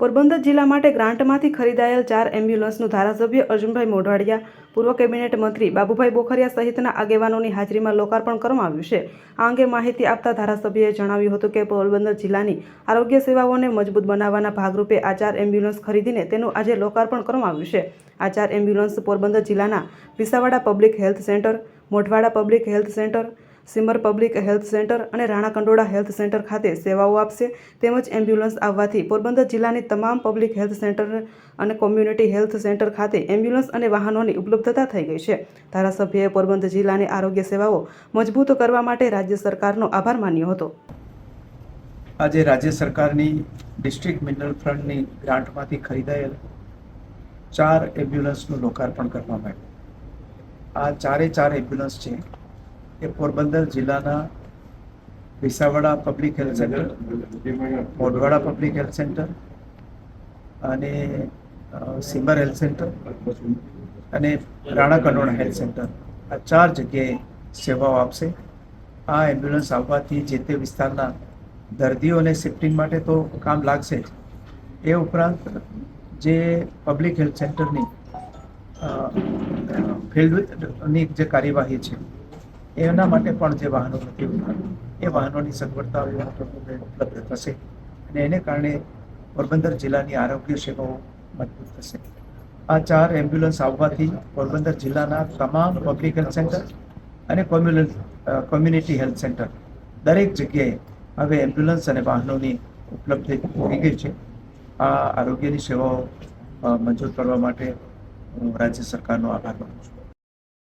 પોરબંદર જિલ્લા માટે ગ્રાન્ટમાંથી ખરીદાયેલ ચાર એમ્બ્યુલન્સનું ધારાસભ્ય અર્જુનભાઈ મોઢવાડિયા, પૂર્વ કેબિનેટ મંત્રી બાબુભાઈ બોખરિયા સહિતના આગેવાનોની હાજરીમાં લોકાર્પણ કરવામાં આવ્યું છે. આ અંગે માહિતી આપતા ધારાસભ્યએ જણાવ્યું હતું કે પોરબંદર જિલ્લાની આરોગ્ય સેવાઓને મજબૂત બનાવવાના ભાગરૂપે આ ચાર એમ્બ્યુલન્સ ખરીદીને તેનું આજે લોકાર્પણ કરવામાં આવ્યું છે. આ ચાર એમ્બ્યુલન્સ પોરબંદર જિલ્લાના Visavada public health centre, Modhwada public health centre Simar public health centre અને રાણા કંડોળા હેલ્થ સેન્ટર ખાતે સેવાઓ આપશે. તેમજ એમ્બ્યુલન્સ આવવાથી પોરબંદર જિલ્લાની તમામ પબ્લિક હેલ્થ સેન્ટર અને કોમ્યુનિટી હેલ્થ સેન્ટર ખાતે એમ્બ્યુલન્સ અને વાહનોની ઉપલબ્ધતા થઈ ગઈ છે. ધારાસભ્યએ પોરબંદર જિલ્લાની આરોગ્ય સેવાઓ મજબૂત કરવા માટે રાજ્ય સરકારનો આભાર માન્યો હતો. આજે રાજ્ય સરકારની ડિસ્ટ્રિક્ટ મિનરલ ફંડની ગ્રાન્ટમાંથી ખરીદાયેલ ચાર એમ્બ્યુલન્સનું લોકાર્પણ કરવામાં આવ્યું. આ ચારે ચાર એમ્બ્યુલન્સ છે એ પોરબંદર જિલ્લાના Visavada public health centre Modhwada public health centre અને સિમર હેલ્થ સેન્ટર અને રાણા કનોડા હેલ્થ સેન્ટર આ ચાર જગ્યાએ સેવાઓ આપશે. આ એમ્બ્યુલન્સ આવવાથી જે તે વિસ્તારના દર્દીઓને શિફ્ટિંગ માટે તો કામ લાગશે જ. એ ઉપરાંત જે પબ્લિક હેલ્થ સેન્ટરની ફિલ્ડની જે કાર્યવાહી છે એના માટે પણ જે વાહનો નથી એ વાહનોની સગવડતા ઉપલબ્ધ થશે અને એને કારણે પોરબંદર જિલ્લાની આરોગ્ય સેવાઓ મજબૂત થશે. આ ચાર એમ્બ્યુલન્સ આવવાથી પોરબંદર જિલ્લાના તમામ પબ્લિક હેલ્થ સેન્ટર અને કોમ્યુનિટી હેલ્થ સેન્ટર દરેક જગ્યાએ હવે એમ્બ્યુલન્સ અને વાહનોની ઉપલબ્ધિ થઈ ગઈ છે. આ આરોગ્યની સેવાઓ મંજૂર કરવા માટે હું રાજ્ય સરકારનો આભાર માનું છું.